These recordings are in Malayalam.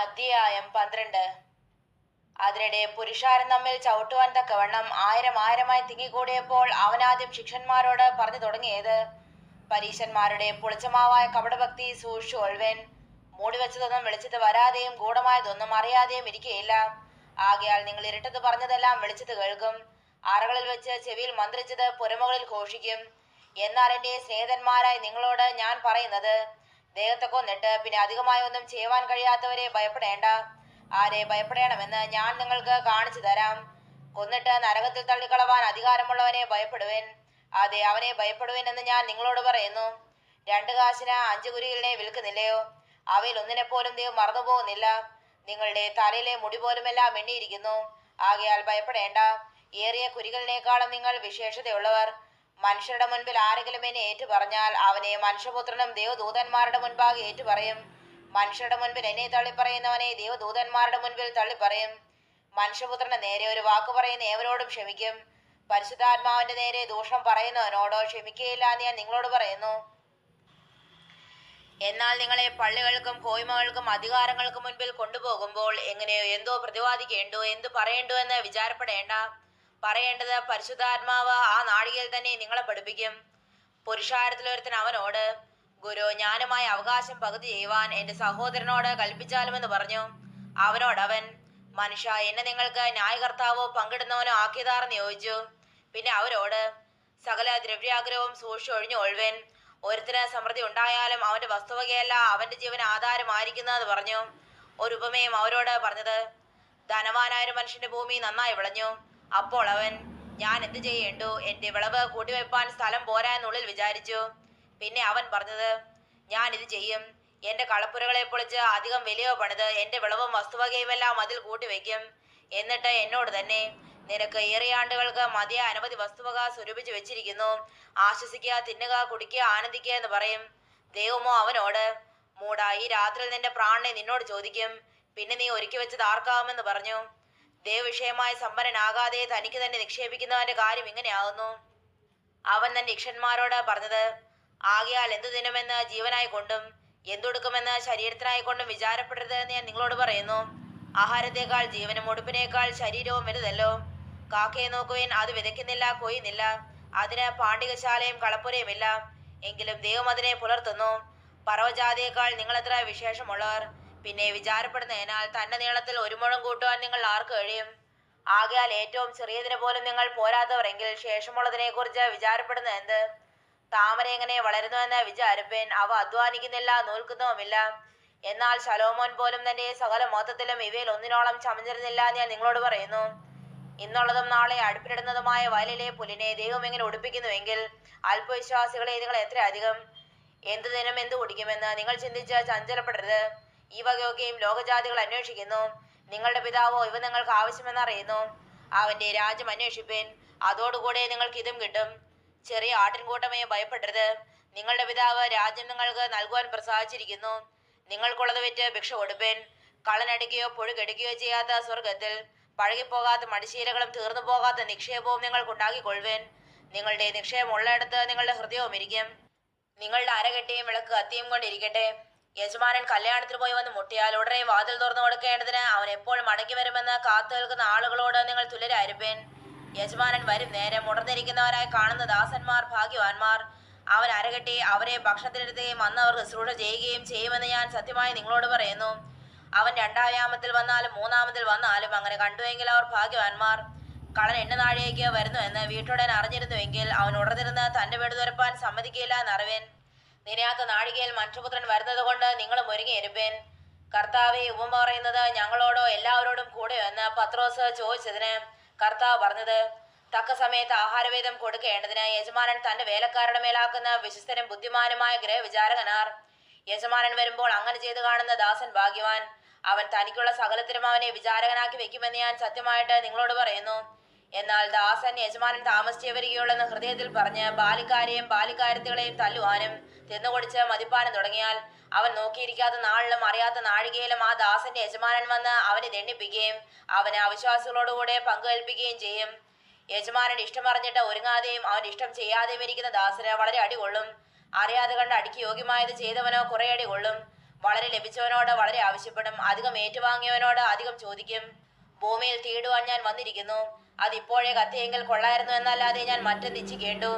അധ്യായം പന്ത്രണ്ട്. അതിനിടെ പുരുഷാരം തമ്മിൽ ചവിട്ടുവാൻ തക്കവണ്ണം ആയിരം ആയിരമായി തിങ്ങിക്കൂടിയപ്പോൾ അവനാദ്യം ശിക്ഷന്മാരോട് പറഞ്ഞു തുടങ്ങിയത് പരീശന്മാരുടെ പുളിച്ചമാവായ കപടഭക്തി സൂക്ഷിച്ചു ഒഴുവൻ മൂടിവെച്ചതൊന്നും വെളിച്ചത്ത് വരാതെയും ഗൂഢമായതൊന്നും അറിയാതെയും ഇരിക്കുകയില്ല ആകയാൽ നിങ്ങൾ ഇരട്ടത് പറഞ്ഞതെല്ലാം വെളിച്ചത്ത് കേൾക്കും. അറകളിൽ വെച്ച് ചെവിയിൽ മന്ത്രിച്ചത് പുരമുകളിൽ ഘോഷിക്കും. എന്നാൽ എന്റെ സ്നേഹിതന്മാരായി നിങ്ങളോട് ഞാൻ പറയുന്നത് ദേഹത്തെ കൊന്നിട്ട് പിന്നെ അധികമായി ഒന്നും ചെയ്യുവാൻ കഴിയാത്തവരെ ഭയപ്പെടേണ്ട. ആരെ ഭയപ്പെടണമെന്ന് ഞാൻ നിങ്ങൾക്ക് കാണിച്ചു തരാം. കൊന്നിട്ട് നരകത്തിൽ തള്ളിക്കളവാൻ അധികാരമുള്ളവനെ ഭയപ്പെടുവൻ. അതെ അവനെ ഭയപ്പെടുവൻ എന്ന് ഞാൻ നിങ്ങളോട് പറയുന്നു. രണ്ട് കാശിന് അഞ്ചു കുരികളിനെ വിൽക്കുന്നില്ലയോ? അവയിൽ ഒന്നിനെ പോലും ദൈവം മറന്നുപോകുന്നില്ല. നിങ്ങളുടെ തലയിലെ മുടി പോലുമെല്ലാം എണ്ണിയിരിക്കുന്നു. ആകയാൽ ഭയപ്പെടേണ്ട. ഏറിയ കുരികളിനേക്കാളും നിങ്ങൾ വിശേഷതയുള്ളവർ. മനുഷ്യരുടെ മുൻപിൽ ആരെങ്കിലും എന്നെ ഏറ്റു പറഞ്ഞാൽ അവനെ മനുഷ്യപുത്രനും ദേവദൂതന്മാരുടെ മുൻപാകെ ഏറ്റുപറയും. മനുഷ്യരുടെ മുൻപിൽ എന്നെ തള്ളിപ്പറയുന്നവനെ ദേവദൂതന്മാരുടെ മുൻപിൽ തള്ളിപ്പറയും. മനുഷ്യപുത്രന്റെ നേരെ ഒരു വാക്ക് പറയുന്ന ഏവനോടും ക്ഷമിക്കും. പരിശുദ്ധാത്മാവിന്റെ നേരെ ദോഷം പറയുന്നവനോടോ ക്ഷമിക്കുകയില്ല എന്ന് ഞാൻ നിങ്ങളോട് പറയുന്നു. എന്നാൽ നിങ്ങളെ പള്ളികൾക്കും കോയ്മകൾക്കും അധികാരങ്ങൾക്കും മുൻപിൽ കൊണ്ടുപോകുമ്പോൾ എങ്ങനെയോ എന്തോ പ്രതിവാദിക്കേണ്ടോ എന്ത് പറയേണ്ടോ എന്ന് വിചാരപ്പെടേണ്ട. പറയേണ്ടത് പരിശുദ്ധാത്മാവ് ആ നാഴികയിൽ തന്നെ നിങ്ങളെ പഠിപ്പിക്കും. പുരുഷാരത്തിലൊരുത്തൻ അവനോട് ഗുരു ഞാനുമായി അവകാശം പകുതി ചെയ്യുവാൻ എന്റെ സഹോദരനോട് കൽപ്പിച്ചാലുമെന്ന് പറഞ്ഞു. അവനോടവൻ മനുഷ്യ എന്നെ നിങ്ങൾക്ക് ന്യായകർത്താവോ പങ്കിടുന്നവനോ ആക്കിയതാറെന്ന് ചോദിച്ചു. പിന്നെ അവരോട് സകല ദ്രവ്യാഗ്രഹവും സൂക്ഷിച്ചു ഒഴിഞ്ഞു ഒഴിവൻ ഒരുത്തിന് സമൃദ്ധി ഉണ്ടായാലും അവന്റെ വസ്തുവകയല്ല അവന്റെ ജീവന് ആധാരമായിരിക്കുന്നതെന്ന് പറഞ്ഞു. ഒരു ഉപമയും അവരോട് പറഞ്ഞത് ധനവാനായ മനുഷ്യന്റെ ഭൂമി നന്നായി വിളഞ്ഞു. അപ്പോൾ അവൻ ഞാൻ എന്ത് ചെയ്യേണ്ടു? എന്റെ വിളവ് കൂട്ടിവെപ്പാൻ സ്ഥലം പോരാ എന്നുള്ളിൽ വിചാരിച്ചു. പിന്നെ അവൻ പറഞ്ഞത് ഞാൻ ഇത് ചെയ്യും. എന്റെ കളപ്പുരകളെ പൊളിച്ച് അധികം വിലയോ പണിത് എന്റെ വിളവും വസ്തുവകയുമെല്ലാം അതിൽ കൂട്ടിവെക്കും എന്നിട്ട് എന്നോട് തന്നെ നിനക്ക് ഏറിയാണ്ടുകൾക്ക് മതിയ അനവധി വസ്തുവക സ്വരൂപിച്ച് വെച്ചിരിക്കുന്നു. ആശ്വസിക്കുക തിന്നുക കുടിക്കുക ആനന്ദിക്കുക എന്ന് പറയും. ദൈവമോ അവനോട് മൂടാ ഈ രാത്രിയിൽ നിന്റെ പ്രാണനെ നിന്നോട് ചോദിക്കും. പിന്നെ നീ ഒരുക്കി വെച്ചത് ആർക്കാവുമെന്ന് പറഞ്ഞു. ദൈവവിഷയമായി സമ്പന്നനാകാതെ തനിക്ക് തന്നെ നിക്ഷേപിക്കുന്നവന്റെ കാര്യം ഇങ്ങനെയാകുന്നു. അവൻ തന്റെ ഇക്ഷന്മാരോട് പറഞ്ഞത് ആകയാൽ എന്തു ദിനമെന്ന് ജീവനായി കൊണ്ടും എന്തൊടുക്കുമെന്ന് ശരീരത്തിനായി കൊണ്ടും വിചാരപ്പെടരുത് എന്ന് ഞാൻ നിങ്ങളോട് പറയുന്നു. ആഹാരത്തേക്കാൾ ജീവനും ഉടുപ്പിനേക്കാൾ ശരീരവും വലുതല്ലോ. കാക്കയെ നോക്കുവാൻ അത് വിതയ്ക്കുന്നില്ല കൊയ്യുന്നില്ല. അതിന് പാണ്ഡികശാലയും കളപ്പുരയുമില്ല. എങ്കിലും ദൈവം അതിനെ പുലർത്തുന്നു. പറവജാതിയേക്കാൾ നിങ്ങളെത്ര വിശേഷമുള്ളവർ പിന്നെ വിചാരപ്പെടുന്നതിനാൽ തന്റെ നീളത്തിൽ ഒരു മുഴം കൂട്ടുവാൻ നിങ്ങൾ ആർക്ക് കഴിയും? ആകയാൽ ഏറ്റവും ചെറിയതിനെ പോലും നിങ്ങൾ പോരാത്തവരെങ്കിൽ ശേഷമുള്ളതിനെ കുറിച്ച് വിചാരപ്പെടുന്ന എന്ത്? താമര എങ്ങനെ വളരുന്നു വളരുന്നുവെന്ന് വിചാരിപ്പേൻ അവ അധ്വാനിക്കുന്നില്ല നൂൽക്കുന്നതുമില്ല എന്നാൽ ശലോമോൻ പോലും തന്റെ സകല മൊത്തത്തിലും ഇവയിൽ ഒന്നിനോളം ചമഞ്ഞിരുന്നില്ല എന്ന് ഞാൻ നിങ്ങളോട് പറയുന്നു. ഇന്നുള്ളതും നാളെ അടുപ്പിലിടുന്നതുമായ വയലിലെ പുലിനെ ദൈവം എങ്ങനെ ഉടുപ്പിക്കുന്നുവെങ്കിൽ അല്പവിശ്വാസികളെ നിങ്ങൾ എത്രയധികം എന്തു ദിനം എന്ത് കുടിക്കുമെന്ന് നിങ്ങൾ ചിന്തിച്ച് ചഞ്ചലപ്പെടരുത്. ഈ വകയൊക്കെയും ലോകജാതികൾ അന്വേഷിക്കുന്നു. നിങ്ങളുടെ പിതാവോ ഇവ നിങ്ങൾക്ക് ആവശ്യമെന്ന് അറിയുന്നു അവന്റെ രാജ്യം അന്വേഷിപ്പേൻ. അതോടുകൂടെ നിങ്ങൾക്ക് ഇതും കിട്ടും. ചെറിയ ആട്ടിൻകൂട്ടമേ ഭയപ്പെടരുത്. നിങ്ങളുടെ പിതാവ് രാജ്യം നിങ്ങൾക്ക് നൽകുവാൻ പ്രസാദിച്ചിരിക്കുന്നു. നിങ്ങൾക്കുള്ളത് വിറ്റ് ഭിക്ഷ കൊടുപ്പേൻ. കളനടുക്കുകയോ പുഴുകെടുക്കുകയോ ചെയ്യാത്ത സ്വർഗത്തിൽ പഴകിപ്പോകാത്ത മടിശീലകളും തീർന്നു പോകാത്ത നിക്ഷേപവും നിങ്ങൾക്കുണ്ടാക്കിക്കൊള്ളുവേൻ നിങ്ങളുടെ നിക്ഷേപം ഉള്ളിടത്ത് നിങ്ങളുടെ ഹൃദയവും ഇരിക്കും. നിങ്ങളുടെ അരകെട്ടിയും വിളക്ക് കത്തിയും കൊണ്ടിരിക്കട്ടെ. യജമാനൻ കല്യാണത്തിന് പോയി വന്ന് മുട്ടിയാൽ ഉടനെ വാതിൽ തുറന്നു കൊടുക്കേണ്ടതിന് അവൻ എപ്പോൾ മടങ്ങി വരുമെന്ന് കാത്തു നിൽക്കുന്ന ആളുകളോട് നിങ്ങൾ തുലരായിരുപ്പേൻ യജമാനൻ വരും നേരെ മുടർന്നിരിക്കുന്നവരായി കാണുന്ന ദാസന്മാർ ഭാഗ്യവാന്മാർ. അവൻ അരകെട്ടി അവരെ ഭക്ഷണത്തിനെടുത്തുകയും വന്ന് അവർ ശുശ്രൂഷ ചെയ്യുകയും ചെയ്യുമെന്ന് ഞാൻ സത്യമായി നിങ്ങളോട് പറയുന്നു. അവൻ രണ്ടാം യാമത്തിൽ വന്നാലും മൂന്നാമത്തിൽ വന്നാലും അങ്ങനെ കണ്ടുവെങ്കിൽ അവർ ഭാഗ്യവാന്മാർ. കളൻ വരുന്നു എന്ന് വീട്ടുടൻ അറിഞ്ഞിരുന്നുവെങ്കിൽ അവൻ ഉടർന്നിരുന്ന് തന്റെ വീട് തുരപ്പാൻ സമ്മതിക്കില്ല എന്നറിവേൻ. നിനയാത്ത നാഴികയിൽ മനുഷ്യപുത്രൻ വരുന്നത് കൊണ്ട് നിങ്ങൾ ഒരുങ്ങിയിരുപ്പേൻ കർത്താവെ ഉപമ പറയുന്നത് ഞങ്ങളോടോ എല്ലാവരോടും കൂടെയോ എന്ന് പത്രോസ് ചോദിച്ചതിന് കർത്താവ് പറഞ്ഞത് തക്ക സമയത്ത് ആഹാരവേദം കൊടുക്കേണ്ടതിന് യജമാനൻ തന്റെ വേലക്കാരുടെ മേലാക്കുന്ന വിശ്വസ്തനും ബുദ്ധിമാനുമായ ഗ്രഹവിചാരകനാർ. യജമാനൻ വരുമ്പോൾ അങ്ങനെ ചെയ്തു കാണുന്ന ദാസൻ ഭാഗ്യവാൻ. അവൻ തനിക്കുള്ള സകലത്തിനും അവനെ വിചാരകനാക്കി വെക്കുമെന്ന് ഞാൻ സത്യമായിട്ട് നിങ്ങളോട് പറയുന്നു. എന്നാൽ ദാസൻ യജമാനൻ താമസിച്ചേ വരികയുള്ളെന്ന് ഹൃദയത്തിൽ പറഞ്ഞ് ബാലിക്കാരെയും ബാലിക്കാരത്തികളെയും തല്ലുവാനും തിന്നുകൊടിച്ച് മതിപ്പാനും തുടങ്ങിയാൽ അവൻ നോക്കിയിരിക്കാത്ത നാളിലും അറിയാത്ത നാഴികയിലും ആ ദാസന്റെ യജമാനൻ വന്ന് അവനെ ദണ്ഡിപ്പിക്കുകയും അവനെ അവിശ്വാസികളോടുകൂടെ പങ്കുകൽപ്പിക്കുകയും ചെയ്യും. യജമാനൻ ഇഷ്ടം അറിഞ്ഞിട്ട് ഒരുങ്ങാതെയും അവൻ ഇഷ്ടം ചെയ്യാതെയും ഇരിക്കുന്ന ദാസന് വളരെ അടി കൊള്ളും അറിയാതെ കണ്ട് അടിക്ക് യോഗ്യമായത് ചെയ്തവനോ കുറെ അടി കൊള്ളും വളരെ ലഭിച്ചവനോട് വളരെ ആവശ്യപ്പെടും. അധികം ഏറ്റുവാങ്ങിയവനോട് അധികം ചോദിക്കും. ഭൂമിയിൽ തീടുവാൻ ഞാൻ വന്നിരിക്കുന്നു. അതിപ്പോഴേ കത്തിയെങ്കിൽ കൊള്ളായിരുന്നു എന്നല്ലാതെ ഞാൻ മറ്റെന്തിച്ച് കേട്ടു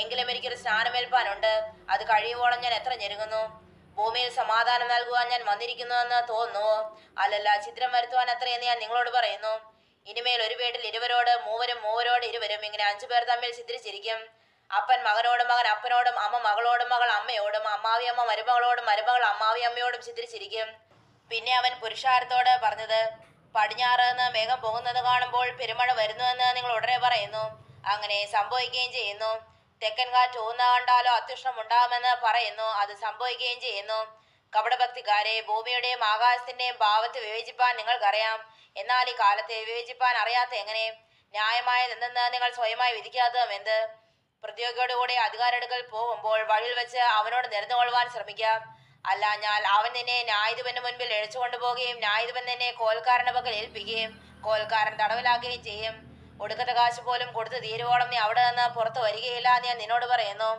എങ്കിലും എനിക്കൊരു സ്നാനമേൽപ്പാനുണ്ട്. അത് കഴിയുവോളം ഞാൻ എത്ര ഞെരുങ്ങുന്നു. ഭൂമിയിൽ സമാധാനം നൽകുവാൻ ഞാൻ വന്നിരിക്കുന്നുവെന്ന് തോന്നുന്നുവോ അല്ലല്ല ചിത്രം വരുത്തുവാൻ എത്രയെന്ന് ഞാൻ നിങ്ങളോട് പറയുന്നു. ഇനിമേൽ ഒരു വീട്ടിൽ ഇരുവരോട് മൂവരും മൂവരോട് ഇരുവരും ഇങ്ങനെ അഞ്ചു പേർ തമ്മിൽ ചിത്രിച്ചിരിക്കും അപ്പൻ മകനോടും മകൻ അപ്പനോടും അമ്മ മകളോടും മകൾ അമ്മയോടും അമ്മാവി അമ്മ മരുമകളോടും മരുമകൾ അമ്മാവി അമ്മയോടും ചിത്രിച്ചിരിക്കും പിന്നെ അവൻ പുരുഷാരത്തോട് പറഞ്ഞത് പടിഞ്ഞാറ് നിന്ന് മേഘം പോകുന്നത് കാണുമ്പോൾ പെരുമഴ വരുന്നുവെന്ന് നിങ്ങൾ ഉടനെ പറയുന്നു. അങ്ങനെ സംഭവിക്കുകയും ചെയ്യുന്നു. തെക്കൻ കാറ്റ് ഊന്ന കണ്ടാലോ അത്യുഷ്ണം ഉണ്ടാകുമെന്ന് പറയുന്നു. അത് സംഭവിക്കുകയും ചെയ്യുന്നു. കപടഭക്തിക്കാരെ ഭൂമിയുടെയും ആകാശത്തിന്റെയും ഭാവത്തെ വിവേചിപ്പാൻ നിങ്ങൾക്കറിയാം. എന്നാൽ ഈ കാലത്തെ വിവേചിപ്പാൻ അറിയാത്ത എങ്ങനെ? ന്യായമായതെന്തെന്ന് നിങ്ങൾ സ്വയമായി വിധിക്കാത്തതും എന്ത്? പ്രതിയോഗിയോടുകൂടി അധികാരെടുക്കൽ പോകുമ്പോൾ വഴിയിൽ വെച്ച് അവനോട് നിരന്നുകൊള്ളുവാൻ ശ്രമിക്കാം. അല്ലാഞ്ഞാൽ അവൻ നിന്നെ ന്യായധിപന്റെ മുൻപിൽ എഴുച്ചു കൊണ്ടുപോകുകയും ന്യായാധിപൻ നിന്നെ കോൽക്കാരന്റെ പക്കൽ ഏൽപ്പിക്കുകയും കോൽക്കാരൻ തടവിലാക്കുകയും ചെയ്യും. ഒടുക്കത്തെ കാശ് പോലും കൊടുത്ത് തീരുവോളം നീ അവിടെ നിന്ന് പുറത്തു വരികയില്ല എന്ന് ഞാൻ നിന്നോട് പറയുന്നു.